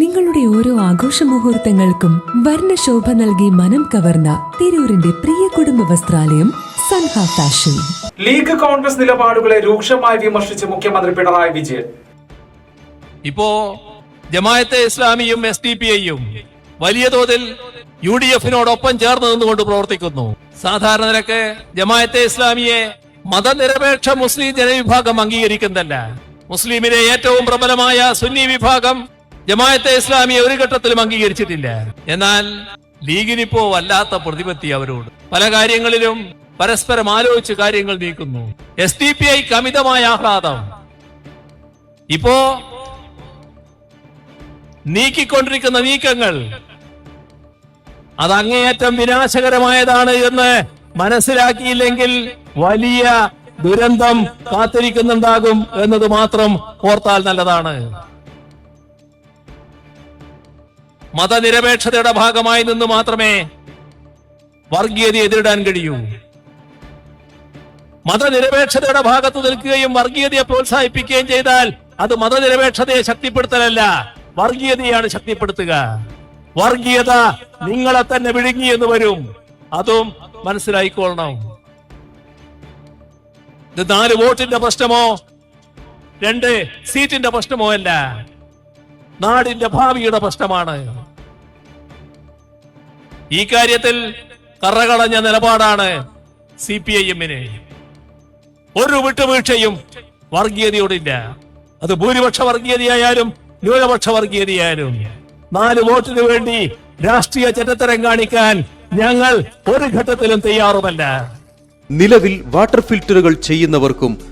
നിങ്ങളുടെ ഓരോ ആഘോഷ മുഹൂർത്തങ്ങൾക്കും വർണശോഭ നൽകി മനം കവർന്ന തിരൂരിന്റെ പ്രിയ കുടുംബ വസ്ത്രാലയം സൻഹ ഫാഷൻ. ലീഗ് കോൺഗ്രസ് നിലപാടുകളെ രൂക്ഷമായി വിമർശിച്ച് മുഖ്യമന്ത്രി പിണറായി വിജയൻ. ഇപ്പോ ജമായത്തെ ഇസ്ലാമിയും എസ് ഡി പി ഐയും വലിയ തോതിൽ യു ഡി എഫിനോടൊപ്പം ചേർന്ന് നിന്നുകൊണ്ട് പ്രവർത്തിക്കുന്നു. സാധാരണ നിരക്ക് ജമായത്തെ ഇസ്ലാമിയെ മതനിരപേക്ഷ മുസ്ലിം ജനവിഭാഗം അംഗീകരിക്കുന്നതല്ല. മുസ്ലിമിലെ ഏറ്റവും പ്രബലമായ സുന്നി വിഭാഗം ജമായത്തെ ഇസ്ലാമിയെ ഒരു ഘട്ടത്തിലും അംഗീകരിച്ചിട്ടില്ല. എന്നാൽ ലീഗിനിപ്പോ വല്ലാത്ത പ്രതിപത്തി അവരോട്. പല കാര്യങ്ങളിലും പരസ്പരം ആലോചിച്ച് കാര്യങ്ങൾ നീക്കുന്നു. എസ് ഡി പി ഐക്ക് അമിതമായ ആഹ്ലാദം. ഇപ്പോ നീക്കിക്കൊണ്ടിരിക്കുന്ന നീക്കങ്ങൾ അത് അങ്ങേയറ്റം വിനാശകരമായതാണ് എന്ന് മനസ്സിലാക്കിയില്ലെങ്കിൽ വലിയ ദുരന്തം കാത്തിരിക്കുന്നുണ്ടാകും എന്നത് മാത്രം ഓർത്താൽ നല്ലതാണ്. മതനിരപേക്ഷതയുടെ ഭാഗമായി നിന്ന് മാത്രമേ വർഗീയതയെ എതിരിടാൻ കഴിയൂ. മതനിരപേക്ഷതയുടെ ഭാഗത്ത് നിൽക്കുകയും വർഗീയതയെ പ്രോത്സാഹിപ്പിക്കുകയും ചെയ്താൽ അത് മതനിരപേക്ഷതയെ ശക്തിപ്പെടുത്തലല്ല വർഗീയതയാണ് ശക്തിപ്പെടുത്തുക. വർഗീയത നിങ്ങളെ തന്നെ വിഴുങ്ങി എന്ന് വരും. അതും മനസ്സിലായിക്കൊള്ളണം. ഇത് നാല് വോട്ടിന്റെ പ്രശ്നമോ? രണ്ട് സീറ്റിന്റെ പ്രശ്നമോ അല്ല. നാടിന്റെ ഭാവിയുടെ പ്രശ്നമാണ്. ഈ കാര്യത്തിൽ കറകളഞ്ഞ നിലപാടാണ് സി പി ഐ എമ്മിന്. ഒരു വിട്ടുവീഴ്ചയും വർഗീയതയോടില്ല അത് ഭൂരിപക്ഷ വർഗീയതയായാലും ന്യൂനപക്ഷ വർഗീയതയായാലും. നാല് വോട്ടിന് വേണ്ടി രാഷ്ട്രീയ ചരിത്രം കാണിക്കാൻ ഞങ്ങൾ ഒരു ഘട്ടത്തിലും തയ്യാറുമല്ല. നിലവിൽ വാട്ടർ ഫിൽറ്ററുകൾ ചെയ്യുന്നവർക്കും